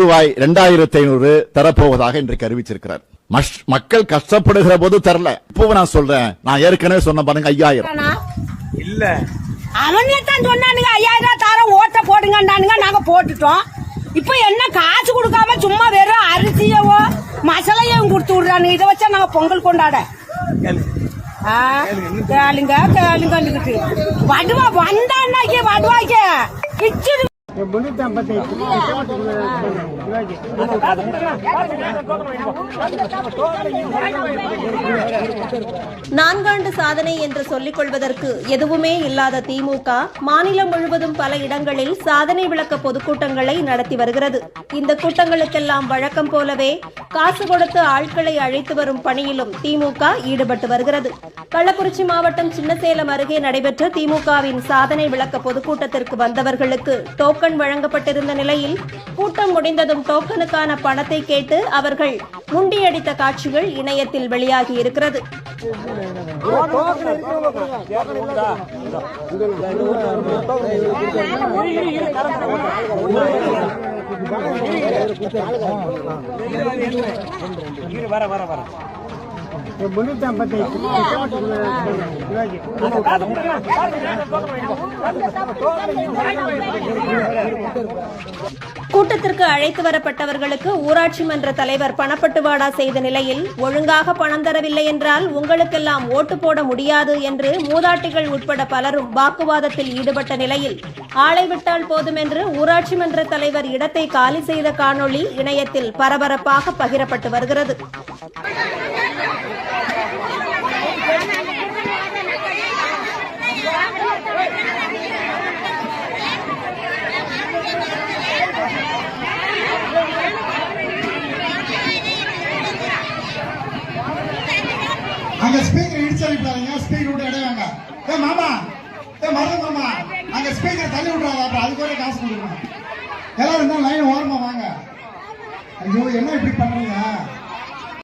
ரூபாய் இரண்டாயிரத்தி ஐநூறு தரப்போவதாக இன்றைக்கு அறிவிச்சிருக்கிறார். மக்கள் கஷ்டப்படுகிற போது தரல. இப்போ நான் சொல்றேன். நான் ஏற்கனவே சொன்ன பாருங்க ஐயாயிரம். இல்ல. அவனே தான் சொன்னானுங்க ஐயாயிரம் தரம் ஓட்ட போடுங்கண்டானுங்க நாங்க போட்டுட்டோம். இப்ப என்ன காசு கொடுக்காம சும்மா வெறும் அரிசியவோ மசாலையும் கொடுத்து விடுறானுங்க. இதை வச்சா நாங்க பொங்கல் கொண்டாட. கேளு. ஆ, கேளுங்க கேளுங்க வடுவா வந்தான்னாக்கே வடுவாக்க பிச்சு நான்காண்டு சாதனை என்று சொல்லிக் கொள்வதற்கு எதுவுமே இல்லாத திமுக மாநிலம் முழுவதும் பல இடங்களில் சாதனை விளக்க பொதுக்கூட்டங்களை நடத்தி வருகிறது. இந்த கூட்டங்களுக்கெல்லாம் வழக்கம் போலவே காசு கொடுத்து ஆட்களை அழைத்து வரும் பணியிலும் திமுக ஈடுபட்டு வருகிறது. கள்ளக்குறிச்சி மாவட்டம் சின்னசேலம் அருகே நடைபெற்ற திமுகவின் சாதனை விளக்க பொதுக்கூட்டத்திற்கு வந்தவர்களுக்கு டோக்கன் வழங்கப்பட்டிருந்த நிலையில் கூட்டம் முடிந்ததும் டோக்கனுக்கான பணத்தை கேட்டு அவர்கள் முண்டியடித்த காட்சிகள் இணையத்தில் வெளியாகி இருக்கிறது. வர வர கூட்டத்திற்கு அழைத்து வரப்பட்டவர்களுக்கு ஊராட்சி மன்ற தலைவர் பணப்பட்டுவாடா செய்த நிலையில் ஒழுங்காக பணம் தரவில்லை என்றால் உங்களுக்கெல்லாம் ஓட்டு போட முடியாது என்று மூதாட்டிகள் உட்பட பலரும் வாக்குவாதத்தில் ஈடுபட்ட நிலையில் ஆளை விட்டால் போதும் என்று ஊராட்சி மன்ற தலைவர் இடத்தை காலி செய்த காணொளி இணையத்தில் பரபரப்பாக பகிரப்பட்டு வருகிறது. அங்க ஸ்பீக்கர் இடிச்சு அனுப்பிடாதீங்க ஸ்பீக்கர் விட்டு இடையாங்க ஏ மாமா. ஏ மருது மாமா. அங்க ஸ்பீக்கர் தள்ளி விடுறாங்க அப்புறம் அதுக்கு ஒரே காசு கொடுக்கணும் எல்லாரும் இருந்தாலும் லைன் ஓரமா வாங்க. ஐயோ என்ன இப்படி பண்றீங்க?